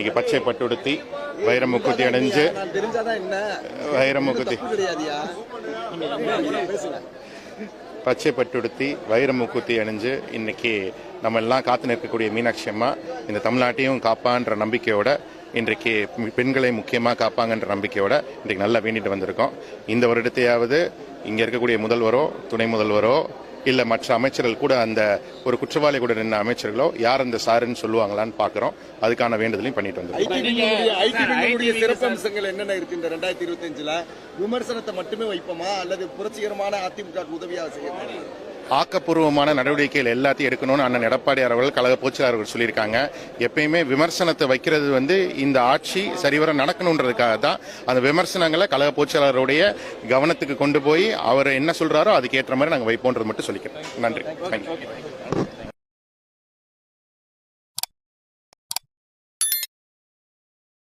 இன்னைக்கு பச்சை பட்டுடுத்தி வைரமுக்குத்தி அடைஞ்சு நான் வைரமுக்குத்தி பச்சை பட்டுடுத்தி வைரமுக்குத்தி அணிஞ்சு இன்னைக்கு நம்ம எல்லாம் காத்து நிற்கக்கூடிய மீனாட்சி அம்மா இந்த தமிழ்நாட்டையும் காப்பான்ற நம்பிக்கையோட இன்றைக்கு பெண்களை முக்கியமாக காப்பாங்கன்ற நம்பிக்கையோட இன்றைக்கு நல்லா வேண்டிட்டு வந்திருக்கோம். இந்த வருடத்தையாவது இங்கே இருக்கக்கூடிய முதல்வரோ துணை முதல்வரோ இல்லை மற்ற அமைச்சர்கள் கூட அந்த ஒரு குற்றவாளி கூட நின்ற அமைச்சர்களோ யார் அந்த சாருன்னு சொல்லுவாங்களான்னு பார்க்குறோம் அதுக்கான வேண்டுதலையும் பண்ணிட்டு ஐடி விங்குடைய சிறப்பம்சங்கள் என்னென்ன இருக்கு இந்த ரெண்டாயிரத்தி இருபத்தி அஞ்சுல விமர்சனத்தை மட்டுமே வைப்போமா அல்லது புரட்சிகரமான அதிமுக உதவியா செய்யணும்? ஆக்கப்பூர்வமான நடவடிக்கைகள் எல்லாத்தையும் எடுக்கணும்னு அண்ணன் எடப்பாடியார் அவர்கள் கழக பொதுச்செயலாளர் அவர்கள் சொல்லியிருக்காங்க. எப்பயுமே விமர்சனத்தை வைக்கிறது வந்து இந்த ஆட்சி சரிவர நடக்கணுன்றதுக்காக தான் அந்த விமர்சனங்களை கழக பொதுச்செயலாளருடைய கவனத்துக்கு கொண்டு போய் அவர் என்ன சொல்றாரோ அதுக்கு ஏற்ற மாதிரி நாங்கள் வைப்போன்றது மட்டும் சொல்லிக்கிறேன் நன்றி. தேங்க்யூ